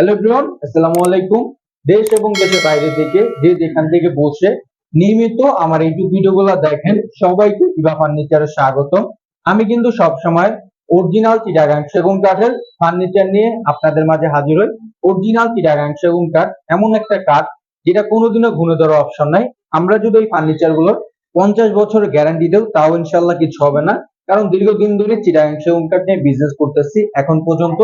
Hello everyone আসসালামু আলাইকুম। দেশ এবং দেশের বাইরে থেকে যে যেখান থেকে বসে নিয়মিত আমার ইউটিউব ভিডিওগুলো দেখেন, সবাইকে ইভা ফার্নিচারে স্বাগত আমি কিন্তু সব সময় অরিজিনাল চিটাগাং সেগুন কাঠের ফার্নিচার নিয়ে আপনাদের মাঝে হাজির হই। অরিজিনাল চিটাগাং সেগুন কাঠ এমন একটা কাঠ যেটা কোনোদিনও ঘুরে ধরার অপশন নাই। আমরা যদি এই ফার্নিচারগুলোর পঞ্চাশ বছরের গ্যারান্টি দেও, তাও ইনশাল্লাহ কিছু হবে না। কারণ দীর্ঘদিন ধরে চিটাগাং সেগুন কাঠ নিয়ে বিজনেস করতেছি। এখন পর্যন্ত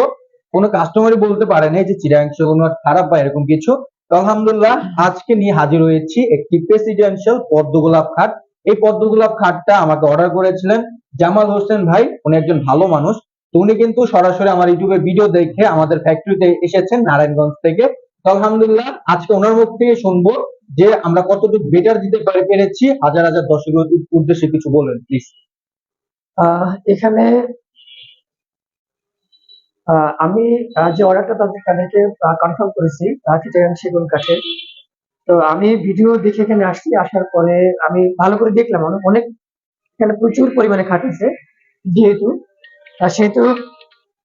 কোনো কাস্টমারই বলতে পারে না যে চিরাং সেগুন খারাপ বা এরকম কিছু। তো আলহামদুলিল্লাহ আজকে নিয়ে হাজির হয়েছি একটি প্রেসিডেন্সিয়াল পদ্ম গোলাপ খাট। এই পদ্ম গোলাপ খাটটা আমাকে অর্ডার করেছিলেন জামাল হোসেন ভাই, উনি একজন ভালো মানুষ। তো উনি কিন্তু সরাসরি আমার ইউটিউবে ভিডিও দেখে আমাদের ফ্যাক্টরিতে এসেছেন নারায়ণগঞ্জ থেকে। তো আলহামদুলিল্লাহ আজকে ওনার মুখ থেকে শুনব যে আমরা কতটুকু বেটার দিতে পারে পেরেছি। হাজার হাজার দর্শকের উদ্দেশ্যে কিছু বলবেন প্লিজ এখানে আমি যে অর্ডারটা তাদের তাদেরকে কনফার্ম করেছি চিটাগাং সেগুন কাঠের তো আমি ভিডিও দেখে এখানে আসছি, আসার পরে আমি ভালো করে দেখলাম। অনেক এখানে প্রচুর পরিমাণে খাট আছে, যেহেতু। সেহেতু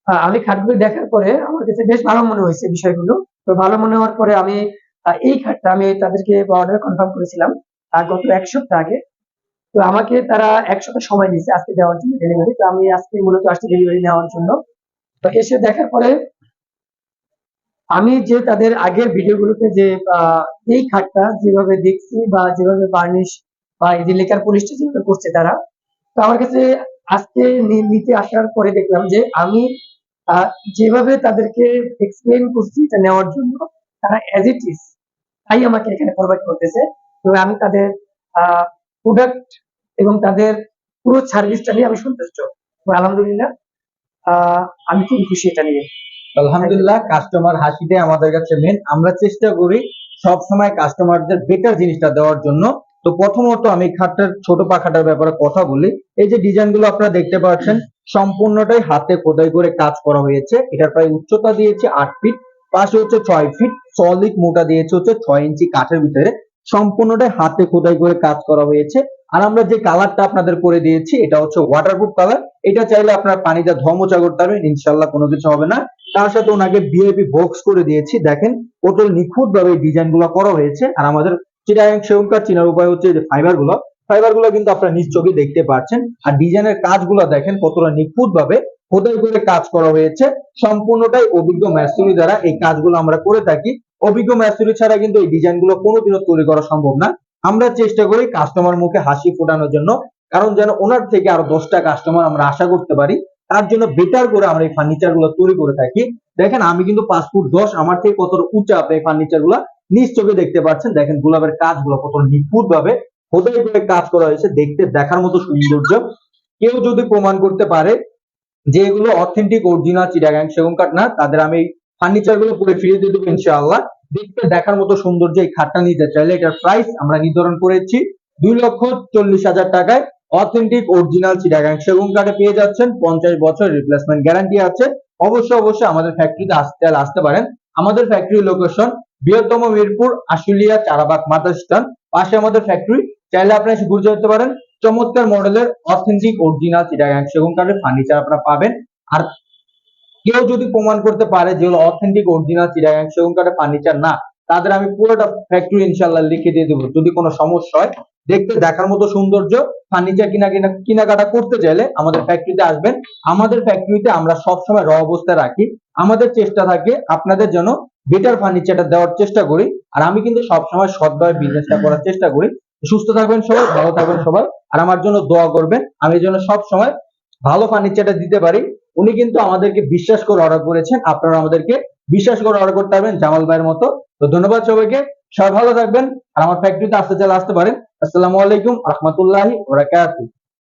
আমি খাটগুলো দেখার পরে আমার কাছে বেশ ভালো মনে হয়েছে বিষয়গুলো। তো ভালো মনে হওয়ার পরে আমি এই খাটটা আমি তাদেরকে অর্ডার কনফার্ম করেছিলাম গত এক সপ্তাহ আগে। তো আমাকে তারা এক সপ্তাহ সময় দিয়েছে আজকে দেওয়ার জন্য ডেলিভারি তো আমি আজকে মূলত আসছি ডেলিভারি নেওয়ার জন্য। তো এসে দেখার পরে আমি যে তাদের আগের ভিডিওগুলোতে যে এই খাটটা যেভাবে দেখছি বা যেভাবে বার্নিশ বা এই যে লেকার পলিশটা যেভাবে করছে তারা, তো আমার কাছে আজকে নিতে আসার পরে দেখলাম যে আমি যেভাবে তাদেরকে এক্সপ্লেন করছি এটা নেওয়ার জন্য তারা অ্যাজ ইট ইজ তাই আমাকে এখানে প্রোভাইড করতেছে। তো আমি তাদের প্রোডাক্ট এবং তাদের পুরো সার্ভিসটা নিয়ে আমি সন্তুষ্ট। আলহামদুলিল্লাহ। আমি খুব খুশি এটা নিয়ে। আলহামদুলিল্লাহ কাস্টমার হাসিতে আমাদের কাছে মেন আমরা চেষ্টা করি সব সময় কাস্টমারদের বেটার জিনিসটা দেওয়ার জন্য। তো প্রথমত আমি খাটটার, ছোট পাখাটার ব্যাপারে কথা বলি। এই যে ডিজাইনগুলো আপনারা দেখতে পাচ্ছেন, সম্পূর্ণটাই হাতে খোদাই করে কাজ করা হয়েছে। এটার প্রায় উচ্চতা দিয়েছে আট ফিট পাশে হচ্ছে ছয় ফিট সলিড মোটা দিয়েছে হচ্ছে ছয় ইঞ্চি কাঠের ভিতরে। সম্পূর্ণটাই হাতে খোদাই করে কাজ করা হয়েছে। আর আমরা যে কালারটা আপনাদের করে দিয়েছি, এটা হচ্ছে ওয়াটারপ্রুফ কালার এটা চাইলে আপনার পানিতে ধর্মচা করতে পারবেন ইনশাল্লাহ কোনো কিছু হবে না। তার সাথে ওনাকে ভিআইপি বক্স করে দিয়েছি, দেখেন টোটাল নিখুঁত ভাবে ডিজাইনগুলো করা হয়েছে। আর আমাদের চিটাগাং চিনার উপায় হচ্ছে যে ফাইবারগুলো ফাইবারগুলো কিন্তু আপনারা নিজ চোখে দেখতে পাচ্ছেন। আর ডিজাইনের কাজগুলো দেখেন কতটা নিখুঁত ভাবে খোদাই করে কাজ করা হয়েছে। সম্পূর্ণটাই অভিজ্ঞ ম্যাস্তুরি দ্বারা এই কাজগুলো আমরা করে থাকি। অভিজ্ঞ ম্যাস্তুরি ছাড়া কিন্তু এই ডিজাইনগুলো কোনোদিনও তৈরি করা সম্ভব না। আমরা চেষ্টা করি কাস্টমার মুখে হাসি ফোটানোর জন্য, কারণ যেন ওনার থেকে আরও দশটা কাস্টমার আমরা আশা করতে পারি, তার জন্য বেটার করে আমরা এই ফার্নিচারগুলো তৈরি করে থাকি। দেখেন, আমি কিন্তু পাঁচ ফুট দশ, আমার থেকে কতটা উঁচা আপনি এই ফার্নিচারগুলা? নিজ চোখে দেখতে পাচ্ছেন, দেখেন গোলাপের কাজগুলো কত নিখুঁত ভাবে খোদাই করে কাজ করা হয়েছে, দেখতে, দেখার মতো সৌন্দর্য। কেউ যদি প্রমাণ করতে পারে যে এগুলো অথেন্টিক অরিজিনাল চিটাগাং সেগুন কাঠ না, তাদের আমি ফার্নিচারগুলো পুরো ফিরিয়ে দিয়ে দেবো ইনশাআল্লাহ। দেখতে, দেখার মতো সৌন্দর্য এই খাটটা নিতে চাইলে এটার প্রাইস আমরা নির্ধারণ করেছি দুই লক্ষ চল্লিশ হাজার টাকায়। অথেন্টিক অরিজিনাল চিটাগাং সেগুন কাঠে পেয়ে যাচ্ছেন। পঞ্চাশ বছর রিপ্লেসমেন্ট গ্যারান্টি আছে। অবশ্যই অবশ্যই আমাদের ফ্যাক্টরিতে আসতে আসতে পারেন। আমাদের ফ্যাক্টরি লোকেশন বৃহত্তম মিরপুর, আশুলিয়া, চারাবাগ মাতা স্থান পাশে আমাদের ফ্যাক্টরি চাইলে আপনারা এসে ঘুরে যেতে পারেন। চমৎকার মডেলের অথেন্টিক অরিজিনাল চিটাগাং সেগুন কাঠের ফার্নিচার আপনারা পাবেন। আর কেউ যদি প্রমাণ করতে পারে যেগুলো অথেন্টিক অরিজিনাল চিটাগাং সেগুন কাঠের ফার্নিচার না, তাদের আমি পুরোটা ফ্যাক্টরি ইনশাল্লাহ লিখে দিয়ে দেবো। যদি কোনো সমস্যা হয়, দেখতে দেখার মতো সৌন্দর্য ফার্নিচার কিনা কিনা, কেনাকাটা করতে চাইলে আমাদের ফ্যাক্টরিতে আসবেন। আমাদের ফ্যাক্টরিতে আমরা সবসময় র অবস্থায় রাখি। আমাদের চেষ্টা থাকে আপনাদের জন্য বেটার ফার্নিচারটা দেওয়ার চেষ্টা করি। আর আমি কিন্তু সবসময় সৎভাবে বিজনেসটা করার চেষ্টা করি। সুস্থ থাকবেন সবাই, ভালো থাকবেন সবাই। আর আমার জন্য দোয়া করবেন। আমি জন্য সব সময় ভালো ফার্নিচারটা দিতে পারি। উনি কিন্তু আমাদেরকে বিশ্বাস করে অর্ডার করেছেন। আপনারা আমাদেরকে বিশ্বাস করে অর্ডার করতে পারবেন জামাল ভাইয়ের মতো। তো ধন্যবাদ সবাইকে। সবাই ভালো থাকবেন। আর আমার ফ্যাক্টরিতে আসতে চাইলে আসতে পারেন। আসসালামু আলাইকুম। রহমতুল্লাহি ওরাকাতুহ